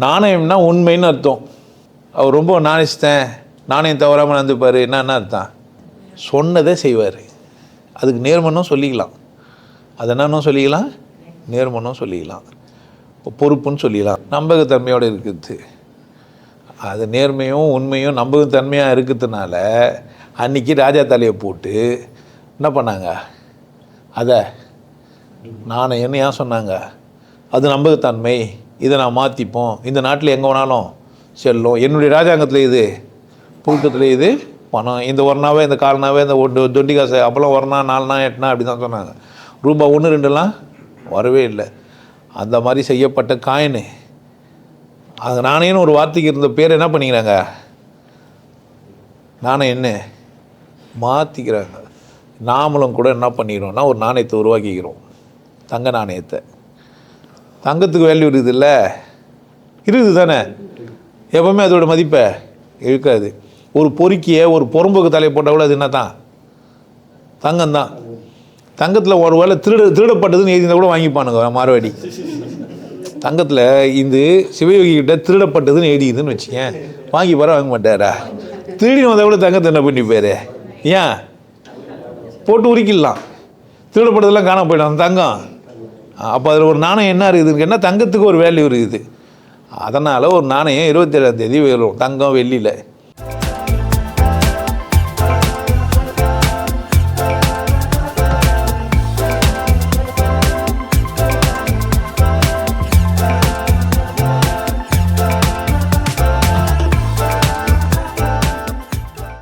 நாணயம்னா உண்மைன்னு அர்த்தம். அவர் ரொம்ப நாணிச்சிட்டேன். நாணயம் தவறாமல் நடந்துப்பார். என்னன்னா அர்த்தம்? சொன்னதை செய்வார். அதுக்கு நேர்மனும் சொல்லிக்கலாம். அது என்னன்னு சொல்லிக்கலாம்? நேர்மனும் சொல்லிக்கலாம். பொறுப்புன்னு சொல்லிக்கலாம். நம்பகத்தன்மையோடு இருக்குது. அது நேர்மையும் உண்மையும் நம்பகத்தன்மையாக இருக்கிறதுனால அன்றைக்கி ராஜா தலையை போட்டு என்ன பண்ணாங்க? அதை நாணயம்னு ஏன் சொன்னாங்க? அது நம்பகத்தன்மை. இதை நான் மாற்றிப்போம் இந்த நாட்டில் எங்கே வேணாலும் செல்லும். என்னுடைய ராஜாங்கத்தில் இது புழுக்கத்தில் இது பணம். இந்த ஒரு இந்த கால் இந்த ஒட்டு தொண்டி காசு அப்போல்லாம் ஒரு நாலுனா நாலு நாள் அப்படி தான் சொன்னாங்க. ரூபா ஒன்று ரெண்டுலாம் வரவே இல்லை. அந்த மாதிரி செய்யப்பட்ட காயினு. அது நாணயம்னு ஒரு வார்த்தைக்கு இருந்த பேர் என்ன பண்ணிக்கிறாங்க? நாணயம் என்ன? மாற்றிக்கிறாங்க நாமளும் கூட என்ன பண்ணிக்கிறோம்னா ஒரு நாணயத்தை உருவாக்கிக்கிறோம். தங்க நாணயத்தை. தங்கத்துக்கு வேல்யூ இருக்குது இல்லை இருக்குது தானே எப்பவுமே அதோட மதிப்பை இருக்காது ஒரு பொறுக்கியை ஒரு பொறம்புக்கு தலையை போட்டால் கூட அது என்ன தான் தங்கம் தான் தங்கத்தில் ஒரு வேளை திருட திருடப்பட்டதுன்னு எழுதினா கூட வாங்கிப்பானுங்க மார்வாடி. தங்கத்தில் இது சிவயோகிக்கிட்ட திருடப்பட்டதுன்னு எழுதிக்குதுன்னு வச்சுக்கேன். வாங்கி பாரு வாங்க மாட்டாரா? திருடி வந்தால் கூட தங்கத்தை என்ன பண்ணி ஏன்? போட்டு உரிக்கிடலாம். திருடப்பட்டதெல்லாம் காணாம போயிடும் அந்த தங்கம். அப்போ அதில் ஒரு நாணயம் என்ன இருக்குதுன்னு கேட்டால் தங்கத்துக்கு ஒரு வேல்யூ இருக்குது? அதனால் ஒரு நாணயம் இருபத்தேழாம் தேதி வரும் தங்கம் வெள்ளியில்.